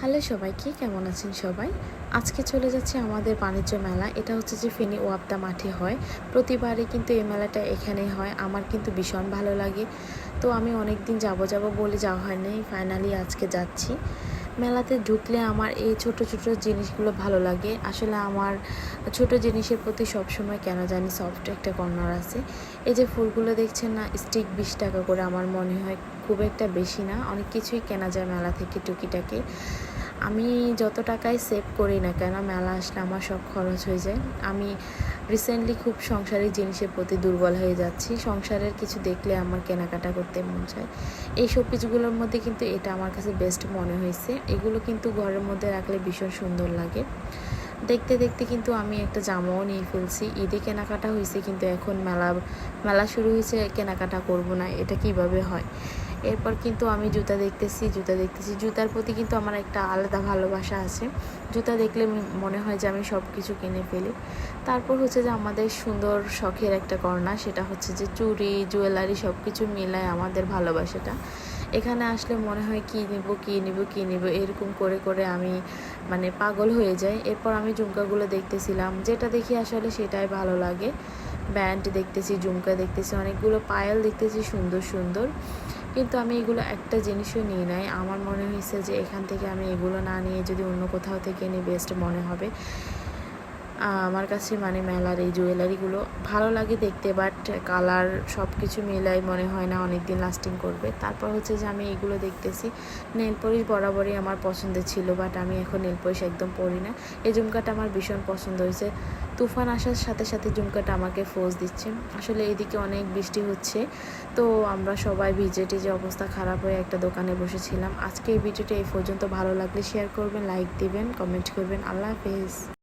Hello সবাইকে, কেমন আছেন সবাই? আজকে চলে যাচ্ছে আমাদের বাণিজ্য মেলা। এটা হচ্ছে যে ফেনী ওয়াবদা মাঠে হয়। প্রতিবারই কিন্তু এই মেলাটা এখানেই হয়। আমার কিন্তু ভীষণ ভালো লাগে। তো আমি অনেক দিন যাব যাব বলে যাওয়া হয়নি। ফাইনালি আজকে যাচ্ছি। মেলাতে ঢুকলে আমার এই ছোট ছোট জিনিসগুলো ভালো লাগে। আসলে আমার ছোট জিনিসের প্রতি সবসময় কেন জানি সফট একটা কর্নার আছে। এই যে ফুলগুলো দেখছেন না স্টিক বিশ টাকা করে আমার মনে হয়। খুব একটা বেশি না। অনেক কিছুই কেনা যায় মেলা থেকে টুকিটাকি। আমি যত টাকায় সেভ করি না কেন, মেলা আসলে আমার সব খরচ হয়ে যায়। আমি রিসেন্টলি খুব সংসারের জিনিসের প্রতি দুর্বল হয়ে যাচ্ছি। সংসারের কিছু দেখলে আমার কেনাকাটা করতে মন চায়। এই শোপিসগুলোর মধ্যে কিন্তু এটা আমার কাছে বেস্ট মনে হয়েছে। এগুলো কিন্তু ঘরের মধ্যে রাখলে ভীষণ সুন্দর লাগে। দেখতে দেখতে কিন্তু আমি একটা জামাও নিয়ে ফেলছি। ঈদে কেনাকাটা হয়েছে কিন্তু এখন মেলা মেলা শুরু হয়েছে, কেনাকাটা করব না। এটা কীভাবে হয়? এরপর কিন্তু আমি জুতা দেখতেছি জুতা দেখতেছি। জুতার প্রতি কিন্তু আমার একটা আলাদা ভালোবাসা আছে। জুতা দেখলে মনে হয় যে আমি সব কিছু কিনে ফেলি। তারপর হচ্ছে যে আমাদের সুন্দর শখের একটা কর্নার সেটা হচ্ছে যে চুড়ি, জুয়েলারি সব কিছু মিলায় আমাদের ভালোবাসাটা। এখানে আসলে মনে হয় কী নিব কী নিব কী নিব, এরকম করে করে আমি মানে পাগল হয়ে যাই। এরপর আমি ঝুমকাগুলো দেখতেছিলাম, যেটা দেখি আসলে সেটাই ভালো লাগে। ব্যান্ড দেখতেছি ঝুমকা দেখতেছি, অনেকগুলো পায়েল দেখতেছি, সুন্দর সুন্দর। কিন্তু আমি এগুলো একটা জিনিসও নিয়ে নাই। আমার মনে হয়েছে যে এখান থেকে আমি এগুলো না নিয়ে যদি অন্য কোথাও থেকে নিই বেস্ট মনে হবে। আমার কাছে মানে মেলার এই জুয়েলারিগুলো ভালো লাগে দেখতে বাট কালার সব কিছু মিলাই মনে হয় না অনেক দিন লাস্টিং করবে। তারপর হচ্ছে যে আমি এগুলো দেখতেছি। নেল পলিশ বরাবরই আমার পছন্দের ছিল বাট আমি এখন নেল পলিশ একদম পরি না। এই ঝুমকাটা আমার ভীষণ পছন্দ হয়েছে। তুফান আসার সাথে সাথে ঝুমকাটা আমাকে ফোর্স দিচ্ছে। আসলে এদিকে অনেক বৃষ্টি হচ্ছে, তো আমরা সবাই ভিজে যে অবস্থা খারাপ হয়ে একটা দোকানে বসেছিলাম। আজকে এই ভিডিওটা এই পর্যন্ত। ভালো লাগলে শেয়ার করবেন লাইক দিবেন কমেন্ট করবেন। আল্লাহ হাফেজ।